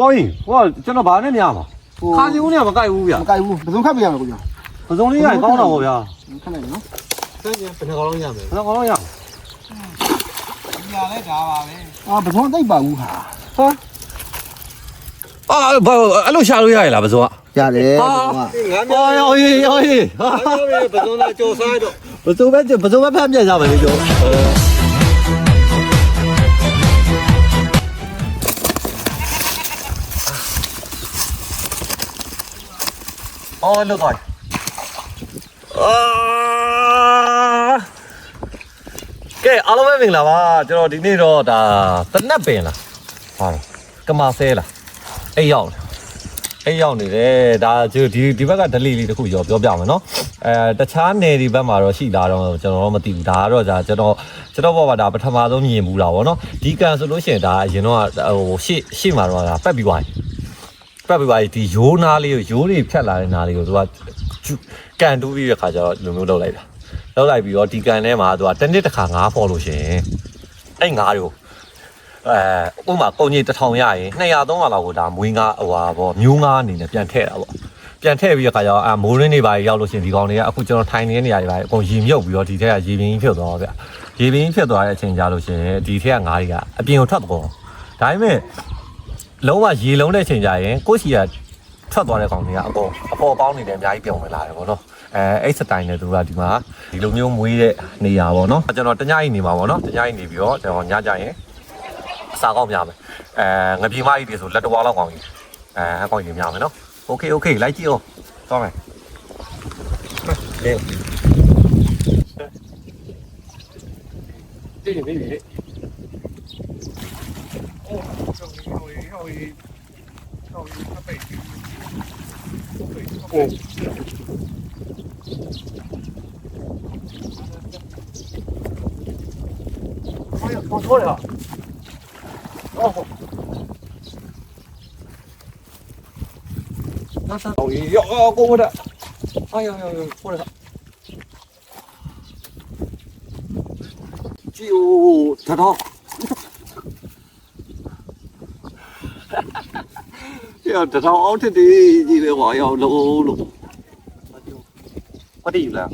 ကိုကြီးဟိုကကျွန်တော်ဘာနဲ့များမှာဟိုခါစီဦးနဲ့မကိုက်ဘူးဗျာမကြိုက်ဘူးဘယ်သူခတ်ပြရမလဲကိုကြီးပစုံလေးရရင်ကောင်းတာပေါ့ဗျာခတ်လိုက်နော်ဆန်းကျင်ဘယ်နှကောင်လုံးရမယ်ဘယ်တော့ကောင်းရအောင်ဒီရလဲဒါပါပဲအာဘယ်သူသိပ်ပါဘူးဟာအာဘာအဲ့လိုရှာလို့ရရလားပစုံကရတယ်ဟာငါအော်ရောရေးရောရေးဟာငါပြောဘယ်စုံသားကြော်စားတော့ပစုံပဲပစုံပဲဖမ်းပြကြမယ်လေကျော် အော်လောက်သွားအာကဲအားလုံးပဲမင်္ဂလာပါကျွန်တော်ဒီနေ့တော့ဒါတနက်ပင်လားဟာကမာဆဲလားအိတ်ရောက်လားအိတ်ရောက်နေတယ်ဒါဒီဒီဘက်ကဒလီလေးတစ်ခုရောပြောပြမယ်နော်အဲတခြားနယ်ဒီဘက်မှာတော့ရှိတာတော့ကျွန်တော်တော့မသိဘူးဒါကတော့ဒါကျွန်တော်ကျွန်တော်ဘောပါဒါပထမဆုံးမြင်ဘူးလားဗောနော်ဒီကန်ဆိုလို့ရှိရင်ဒါအရင်တော့ဟိုရှေ့ရှေ့မှာတော့ဒါပက်ပြီးသွားပြီပ တ်ပြီးပါဒီရိုးနာလေးကိုရိုးတွေဖြတ်လာတဲ့နာလေးကိုသူကကျူကန်တူးပြီးတဲ့ခါကျတော့လူမျိုးလောက်လိုက်တာလောက်လိုက်ပြီးတော့ဒီကန်ထဲမှာသူကတစ်နှစ်တစ်ခါငါးဖော်လို့ရှိရင်အဲ့ငါးတွေကိုအဲဥပမာပုံကြီးတစ်ထောင်ရရင်200 300လောက်ကိုဒါမွေးငါဟိုဟာပေါ့မျိုးငါးအနေနဲ့ပြန်ထည့်တာပေါ့ပြန်ထည့်ပြီးတဲ့ခါကျတော့အမိုးရင်းတွေပါရောက်လို့ရှိရင်ဒီကောင်တွေကအခုကျွန်တော်ထိုင်နေတဲ့နေရာတွေပါအကုန်ရေမြုပ်ပြီးတော့ဒီထက်ကရေပြင်းကြီးဖြစ်သွားတော့ဗျရေပြင်းကြီးဖြစ်သွားတဲ့အချိန်ကြာလို့ရှိရင်ဒီထက်ကငါးတွေကအပြင်ကိုထွက်သွားဒါပေမဲ့ လုံးဝရေလုံးတဲ့ချိန်ကြရင်ကိုယ့်စီကထွက်သွားတဲ့ကောင်တွေကအပေါ်အပေါ်ပေါင်းနေတယ်အများကြီးပြုံဝင်လာတယ်ဗောနော်အဲအဲ့စတိုင်နဲ့သူကဒီမှာဒီလိုမျိုးမွေးတဲ့နေရာဗောနော်ကျွန်တော်တညအိနေမှာဗောနော်တညအိနေပြီးတော့ကျွန်တော်ညကြရင်အစာကောင်းများမယ်အဲငပြေမကြီးတွေဆိုလက်တော်လောက်ကောင်းကြီးအဲအကောင်းကြီးများမယ်နော်โอเคโอเคလိုက်ကြည့်အောင်သွားမယ်လေဒီ 跳一跳一他北京，北京哦。哎呀，搞错了。哦。那是哦音，要啊，过过的。哎呀呀呀，过来了。哎呦，太！ တထောင်အောင်ထစ်သေးကြီးပဲကွာရောက်လုံးလို့ပတ်တည်ယူလား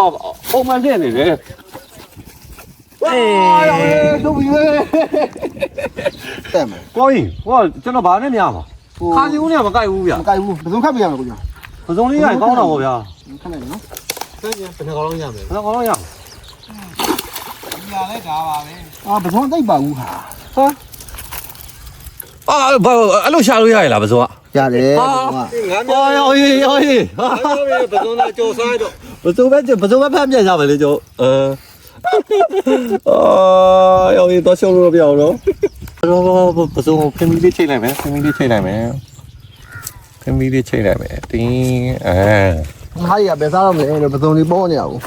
အော်မှန်တယ်နေလေအေးရောက်ဆုံးပြီလေတက်မယ်ကိုကြီးဟောကျွန်တော်ဘာနဲ့များပါခါစီဦးနဲ့မကြိုက်ဘူးဗျာမကြိုက်ဘူးပစုံခတ်ပြရမယ်ကိုကြီးပစုံလေးကကောင်းတာပေါ့ဗျာခတ်နိုင်နော်ဆက်ကဘယ်နှကောင်လုံးရမယ်ဘယ်နှကောင်လုံးရမလဲညာလဲဒါပါပဲအာပစုံသိပ်ပါဘူးဟာဟာ အာဘာအဲ့လိုရှာလို့ရရလားပစုံကရတယ်ဟာငါအော်ရောရေးရောရေးဟာငါပြောဘယ်စုံသားကြော်စားတော့ပစုံပဲပစုံပဲဖမ်းပြကြမယ်လေကျော်အဲအာရောရေးတော့ရှုံးလို့ပြောင်းတော့တော့ပစုံဖမီလေးချိန်လိုက်မယ်ဖမီလေးချိန်လိုက်မယ်ဖမီလေးချိန်လိုက်မယ်တင်းအဲဟာရပဲစားတော့မယ်လို့ဘယ်သူနေပေါ်နေရဘူး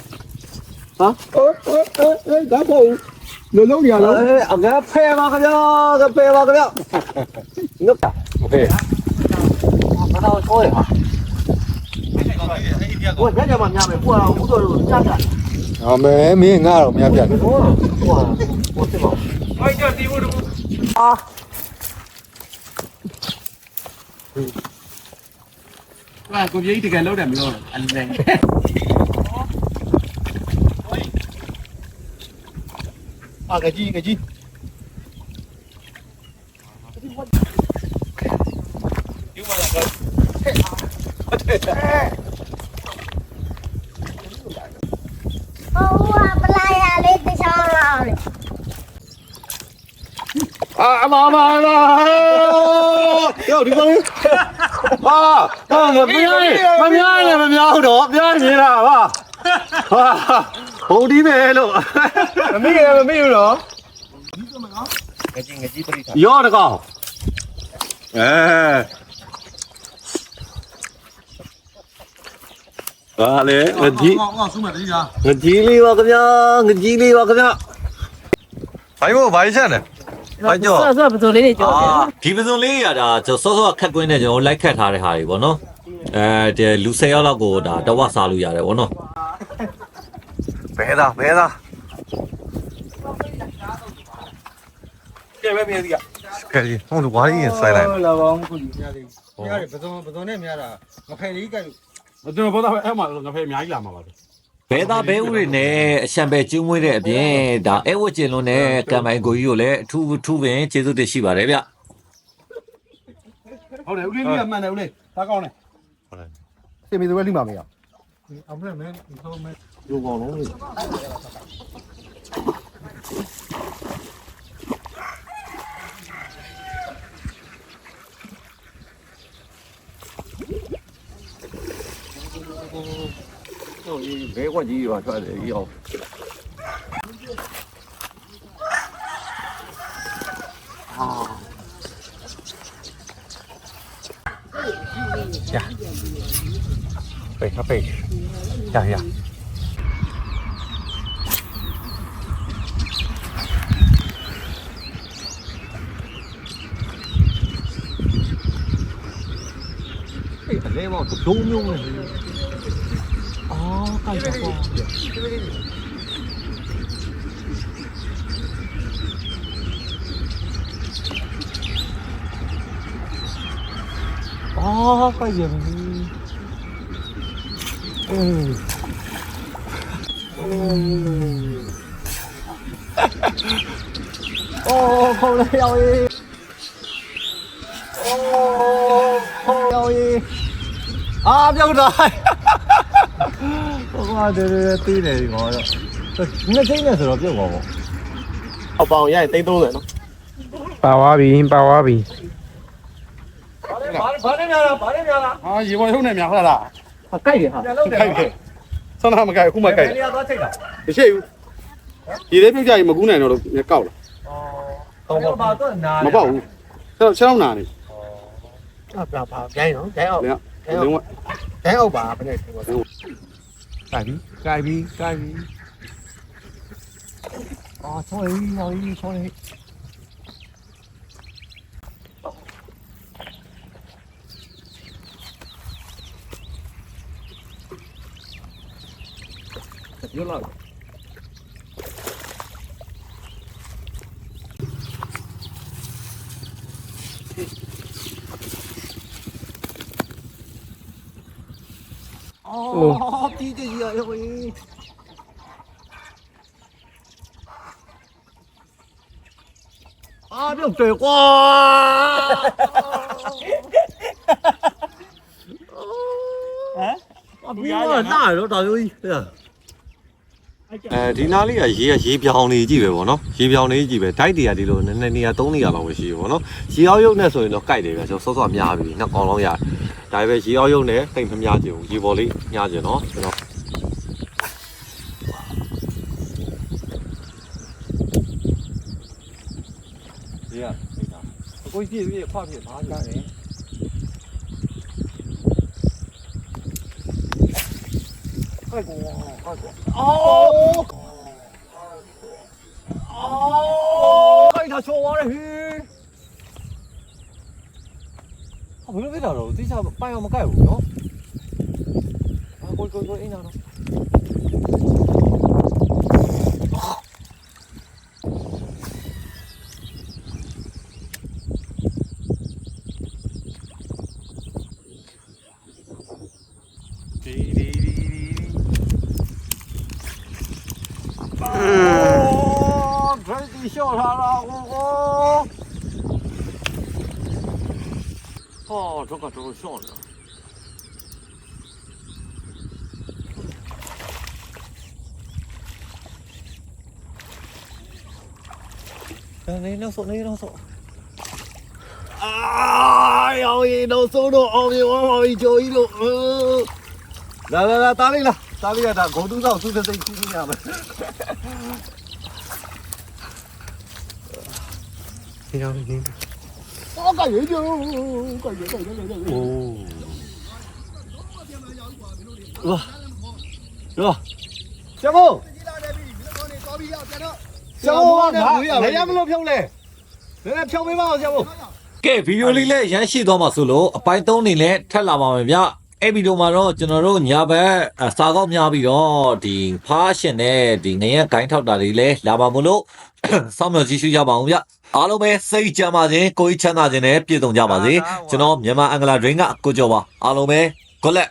ဟာအေးအေးအေးဒါပေါ့ လုံးလုံးရတော့ အဲအကဖဲပါခင်ဗျာကဖဲပါခင်ဗျာငုတ်တာโอเคဘာတော့ဆိုရဟာဘိုးညညမှာများမယ်ဘိုးကဦးတော်လို့ကြားတာ အမေမင်းငါတော့မရပြန် ဟိုဟိုဟိုစစ်ပါ အိုက်ကြတီးဖို့တကူ ဟာကိုကြီးတကယ်လုံးတယ်မလို့အလဲ အာကကြီးကကြီးယူပါလားဟိုကပလာရလေးတခြားလာလေအာအမမလာယောဒီကောင်ဟာဟာမပြောင်းမ ပြောင်းလည်းမပြောင်းတော့ပြောင်းနေတာဟာဟာဘုံဒီပဲလို့မမိရမမိဘူးနော်ငကြီးငကြီးပရိသတ်ရောတကောင်အဲဟာလေငကြီးငါငါဆုမတည်းလားငကြီးလေးပါခင်ဗျာငကြီးလေးပါခင်ဗျာဘိုင်ဘောဘိုင်ချက်နဲ့ဘိုင်ကျော်ဆော့ဆော့ပစိုးလေးတွေကြောတယ်အာဒီပစုံလေးရတာကျွန်တော်စောစောကခက်ကွင်းနဲ့ကျွန်တော်လိုက်ခတ်ထားတဲ့ဟာတွေပေါ့နော်အဲဒီလူ၁၀ယောက်လောက်ကိုဒါတဝက်စားလို့ရတယ်ပေါ့နော် ဘဲသားဘဲသားကဲပဲမြင်စီကကဲကဲဟိုဝါးကြီးဆွဲလိုက်လာပါဦးခုဒီများလေးများတယ်ဘစုံဘစုံနဲ့များတာမဖယ်လေးကြိုက်လို့မကျွန်တော်ဘောသားပဲအဲ့မှာငါဖေအများကြီးလာမှာပါပဲဘဲသားဘဲဥတွေနဲ့အရှံပဲကျူးမွေးတဲ့အပြင်ဒါအဲဝတ်ကျင်လုံးနဲ့ကံပိုင်ကိုကြီးကိုလည်းအထူးထူးပင်ကျေးဇူးတင်ရှိပါတယ်ဗျဟုတ်တယ်ဦးလေးကြီးကမှန်တယ်ဦးလေးဒါကောင်းတယ်စင်မီတွေလိမ့်ပါမေးရအမ 有网龙的。哦，你没忘记吧？说的要。啊。呀。备上备去。trời ạ 그 노명을 아 깜짝아 아 깜짝이야 ပေါ့။အော်ကိုက်ရပြီ။အေးအော်ခေါ်လိုက်ရောက်ရေး။အော်ခေါ်ရောက်ရေး။အာပြုတ်တာ။ဟိုကတော့တီးတယ်ဒီကောင်တော့နှစ်ချိန်နဲ့ဆိုတော့ပြုတ်ပါပေါ့အောက်ပေါင်ရရင်တိတ်30နော်ပါသွားပြီပါသွားပြီဘာဘာနဲ့များလားဘာနဲ့များလားဟာရေပေါ်ရုံနဲ့များဟုတ်လား ဟာကြိုက်တယ်ဟာပြန်လို့တယ်ခိုက်တယ်ဆောင်းနာမခိုက်အခုမှခိုက်ဘယ်နေရာသွားချိန်တာမရှိဘူးဒီလေးပြုတ်ကြရင်မကူးနိုင်တော့လို့ကောက်လာအော်တော့ဘာတော့နာမပေါက်ဘူးဆက်တော့ချက်တော့နာနေဟာပါပါဂိုင်းနော်ဂိုင်းအောက်လင်းဂိုင်းလအောက်င်းဝဂိုင်းအောက်ပါဘယ်နဲ့ဒီကောကြိုက်ပြီကြိုက်ပြီကြိုက်ပြီအော်ဆောရီဆောရီဆောရီ 有了。哦，比这鱼还会。啊，这对 哇！哈哈哈哈哈！哎，我比我大，一，哎。 အဲဒီနားလေးကရေကရေပြောင်နေကြည့်ပဲဗောနော်ရေပြောင်နေကြည့်ပဲဒိုက်တွေကဒီလိုနည်းနည်းနေရာ3နေရာလောက်ပဲရှိဗောနော်ရေအောင်ရုပ်နဲ့ဆိုရင်တော့ကြိုက်တယ်ဗျကျွန်တော်စောစောများပြီနှစ်ကောင်လုံးရတယ်ဒါပေမဲ့ရေအောင်ရုပ်နဲ့တိတ်မများချင်ဘူးရေပေါ်လေးများချင်နော်ကျွန်တော်ရေကအကိုကြီးပြည့်ပြည့်ခွပြည့်ဘာကြ 아. 아이고, 아이고. 아우! 아우! 아이 다 좋아라, 힐! 아, 왜 이러지? 어디 잡아? 빨리 한번 가요, 그죠? 아, 골, 골, 골, 이 나라. Dee dee ဒရိုက်တီရှော့ထားတာကိုကိုဟောတော့ကတော့ရှော့နေတာနေနောက်ဆုံးနေနောက်ဆုံးအာရောင်ရင်နောက်ဆုံးတော့အောင်မြင်သွားပါပြီဂျိုကြီးတို့လာလာလာတားလေးလာတားလေးကဒါဂုံတူးဆော င်သူ့စိတ်ကြီးကြီးရမယ် ဒီတော့ဒီ အော်ကြိုက်ရကြကြိုက်ရကြိုက်ရကြိုက်ရ 哦，哇，是吧？小峰，小峰，哪哪家不能漂嘞？来来漂没吧，小峰。ကဲဗီဒီယိုလေးလည်းရမ်းရှိသွားမှာဆိုလို့အပိုင်း3နေနဲ့ထပ်လာပါမယ်ဗျ အဲ့ဗီဒီယိုမှာတော့ကျွန်တော်တို့ညာဘက်အစာကောက်များပြီးတော့ဒီဖားရှင်နဲ့ဒီငရဲဂိုင်းထောက်တာတွေလည်းလာပါမလို့စောင့်မျှော်ကြည့်ရှုကြပါအောင်ဗျအားလုံးပဲစိတ်ကြမ်းပါစေကိုယ်ကြီးချမ်းသာခြင်းနဲ့ပြည့်စုံကြပါစေကျွန်တော်မြန်မာအင်္ဂလာဒရင်းကကိုကျော်ပါအားလုံးပဲ good luck